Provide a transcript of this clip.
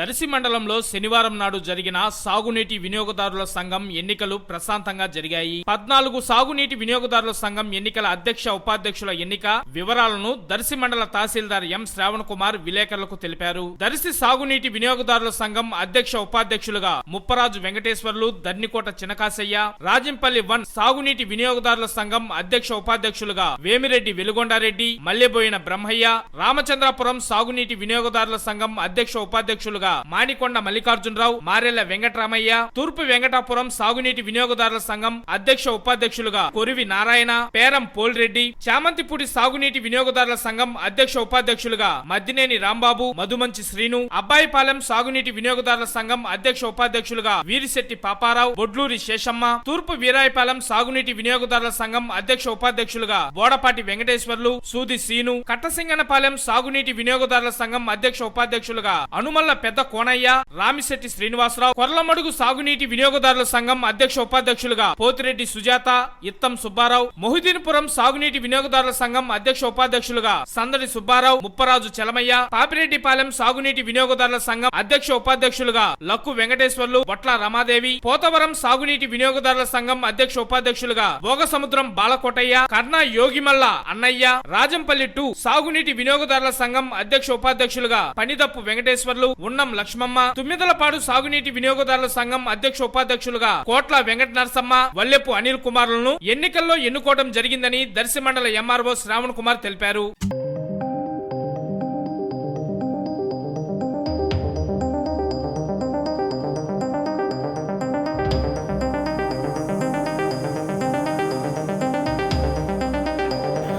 దర్శి మండలంలో శనివారం నాడు జరిగిన సాగునీటి వినియోగదారుల సంఘం ఎన్నికలు ప్రశాంతంగా జరిగాయి. పద్నాలుగు సాగునీటి వినియోగదారుల సంఘం ఎన్నికల అధ్యక్ష ఉపాధ్యక్షుల ఎన్నిక వివరాలను దర్శి మండల తహసీల్దార్ ఎం శ్రావణ్ కుమార్ విలేకరులకు తెలిపారు. దర్శి సాగునీటి వినియోగదారుల సంఘం అధ్యక్ష ఉపాధ్యక్షులుగా ముప్పరాజు వెంకటేశ్వర్లు దర్నికోట చినకాసయ్య రాజంపల్లి వన్ సాగునీటి వినియోగదారుల సంఘం అధ్యక్ష ఉపాధ్యక్షులుగా వేమిరెడ్డి వెలుగొండారెడ్డి మల్లెబోయిన బ్రహ్మయ్య రామచంద్రాపురం సాగునీటి వినియోగదారుల సంఘం అధ్యక్ష ఉపాధ్యక్షులుగా మానికొండ మల్లికార్జునరావు మారెల్ల వెంకటరామయ్య తూర్పు వెంకటాపురం సాగునీటి వినియోగదారుల సంఘం అధ్యక్ష ఉపాధ్యక్షులుగా కొరివి నారాయణ పేరం పోల్రెడ్డి చామంతిపూడి సాగునీటి వినియోగదారుల సంఘం అధ్యక్ష ఉపాధ్యక్షులుగా మద్దినేని రాంబాబు మధుమంచి శ్రీను అబ్బాయిపాలెం సాగునీటి వినియోగదారుల సంఘం అధ్యక్ష ఉపాధ్యక్షులుగా వీరిశెట్టి పాపారావు బొడ్లూరి శేషమ్మ తూర్పు వీరాయపాలెం సాగునీటి వినియోగదారుల సంఘం అధ్యక్ష ఉపాధ్యక్షులుగా బోడపాటి వెంకటేశ్వర్లు సూది సీను కట్టసింగనపాలెం సాగునీటి వినియోగదారుల సంఘం అధ్యక్ష ఉపాధ్యక్షులుగా అనుమల్ల పెద్ద కోనయ్య రామిశెట్టి శ్రీనివాసరావు కొర్లమడుగు సాగునీటి వినియోగదారుల సంఘం అధ్యక్ష ఉపాధ్యక్షులుగా పోతిరెడ్డి సుజాత ఇత్తం సుబ్బారావు మొహిదీన్పురం సాగునీటి వినియోగదారుల సంఘం అధ్యక్ష ఉపాధ్యక్షులుగా సందడి సుబ్బారావు ముప్పరాజు చలమయ్య పాపిరెడ్డిపాలెం సాగునీటి వినియోగదారుల సంఘం అధ్యక్ష ఉపాధ్యక్షులుగా లక్కు వెంకటేశ్వర్లు బొట్ల రమాదేవి పోతవరం సాగునీటి వినియోగదారుల సంఘం అధ్యక్ష ఉపాధ్యక్షులుగా భోగసముద్రం బాలకోటయ్య కర్ణా యోగిమల్ల అన్నయ్య రాజంపల్లి టూ సాగునీటి వినియోగదారుల సంఘం అధ్యక్ష ఉపాధ్యక్షులుగా పనిదప్పు వెంకటేశ్వర్లు ఉన్నం లక్ష్మమ్మ తుమ్మిదలపాడు సాగునీటి వినియోగదారుల సంఘం అధ్యక్ష ఉపాధ్యక్షులుగా కోట్ల వెంకట నరసమ్మ వల్లెపు అనిల్ కుమార్లను ఎన్నికల్లో ఎన్నుకోవడం జరిగిందని దర్శి మండల ఎంఆర్ఓ శ్రావణ్ కుమార్ తెలిపారు.